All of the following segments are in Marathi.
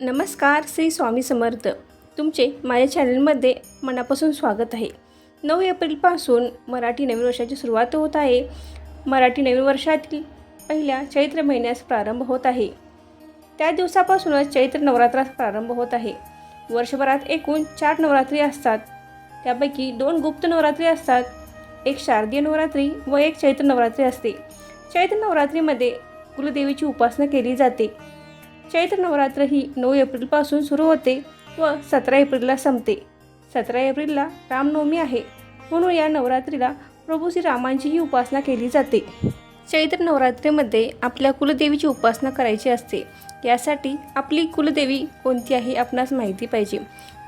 नमस्कार श्री स्वामी समर्थ. तुमचे माझ्या चॅनलमध्ये मनापासून स्वागत आहे. नऊ एप्रिलपासून मराठी नवीन वर्षाची सुरुवात होत आहे. मराठी नवीन वर्षातील पहिल्या चैत्र महिन्यास प्रारंभ होत आहे. त्या दिवसापासूनच चैत्र नवरात्रास प्रारंभ होत आहे. वर्षभरात एकूण चार नवरात्री असतात. त्यापैकी दोन गुप्त नवरात्री असतात एक शारदीय नवरात्री व एक चैत्र नवरात्री असते. चैत्र नवरात्रीमध्ये कुलदेवीची उपासना केली जाते. चैत्र नवरात्र ही नऊ एप्रिलपासून सुरू होते व सतरा एप्रिलला संपते. सतरा एप्रिलला रामनवमी आहे. म्हणून या नवरात्रीला प्रभू श्रीरामांचीही उपासना केली जाते. चैत्र नवरात्रीमध्ये आपल्या कुलदेवीची उपासना करायची असते. यासाठी आपली कुलदेवी कोणती आहे आपणास माहिती पाहिजे.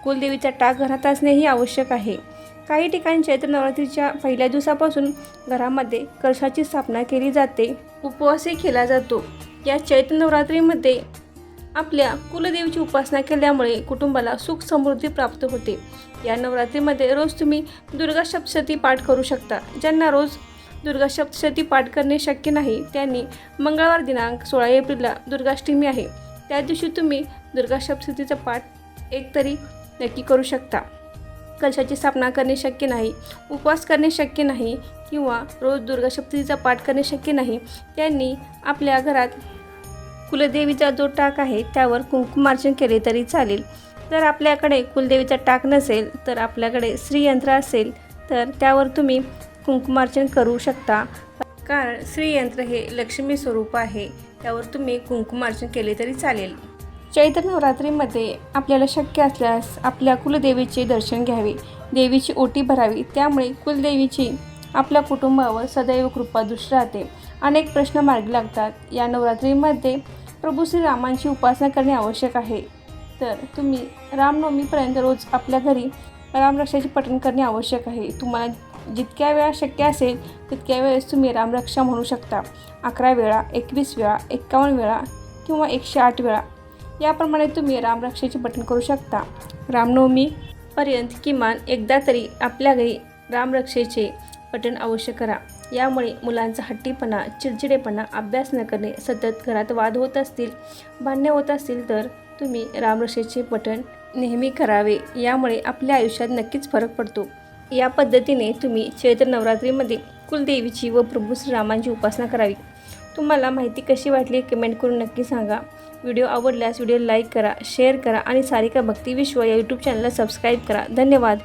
कुलदेवीचा टाक घरात असणेही आवश्यक आहे. काही ठिकाणी चैत्र नवरात्रीच्या पहिल्या दिवसापासून घरामध्ये कळशाची स्थापना केली जाते. उपवासही केला जातो. या चैत्र नवरात्रीमध्ये आपल्या कुलदेवीची उपासना केल्यामुळे कुटुंबाला सुख समृद्धी प्राप्त होते. या नवरात्रीमध्ये रोज तुम्ही दुर्गा सप्तशती पाठ करू शकता. ज्यांना रोज दुर्गा सप्तशती पाठ करणे शक्य नाही त्यांनी मंगळवार दिनांक सोळा एप्रिलला दुर्गाष्टमी आहे. त्या दिवशी तुम्ही दुर्गा सप्तशतीचा पाठ एकतरी नक्की करू शकता. कलशाची स्थापना करणे शक्य नाही उपवास करणे शक्य नाही किंवा रोज दुर्गा सप्तशतीचा पाठ करणे शक्य नाही त्यांनी आपल्या घरात कुलदेवीचा जो टाक आहे त्यावर कुंकुमार्चन केले तरी चालेल. जर आपल्याकडे कुलदेवीचा टाक नसेल तर आपल्याकडे श्रीयंत्र असेल तर त्यावर तुम्ही कुंकुमार्चन करू शकता. कारण श्रीयंत्र हे लक्ष्मी स्वरूप आहे त्यावर तुम्ही कुंकुमार्चन केले तरी चालेल. चैत्र नवरात्रीमध्ये आपल्याला शक्य असल्यास आपल्या कुलदेवीचे दर्शन घ्यावे. देवीची ओटी भरावी त्यामुळे कुलदेवीची आपल्या कुटुंबावर सदैव कृपा दृष्टी राहते. अनेक प्रश्न मार्गी लागतात. या नवरात्रीमध्ये प्रभू श्रीरामांची उपासना करणे आवश्यक आहे. तर तुम्ही रामनवमीपर्यंत रोज आपल्या घरी रामरक्षाचे पठण करणे आवश्यक आहे. तुम्हाला जितक्या वेळा शक्य असेल तितक्या वेळेस तुम्ही रामरक्षा म्हणू शकता. अकरा वेळा एकवीस वेळा एक्कावन्न वेळा किंवा एकशे आठ वेळा. याप्रमाणे तुम्ही रामरक्षेचे पठण करू शकता. रामनवमीपर्यंत किमान एकदा तरी आपल्या घरी रामरक्षेचे पठण अवश्य करा. यामुळे मुलांचा हट्टीपणा चिडचिडेपणा अभ्यास न करणे सतत घरात वाद होत असतील भांडणे होत असतील तर तुम्ही रामरक्षेचे पठण नेहमी करावे. यामुळे आपल्या आयुष्यात नक्कीच फरक पडतो. या पद्धतीने तुम्ही चैत्र नवरात्रीमध्ये कुलदेवीची व प्रभू श्रीरामांची उपासना करावी. तुम्हाला माहिती कशी वाटली कमेंट करून नक्की सांगा. व्हिडिओ आवडल्यास व्हिडिओ लाईक करा शेअर करा आणि सारिका भक्ती विश्व या यूट्यूब चॅनलला सबस्क्राईब करा. धन्यवाद.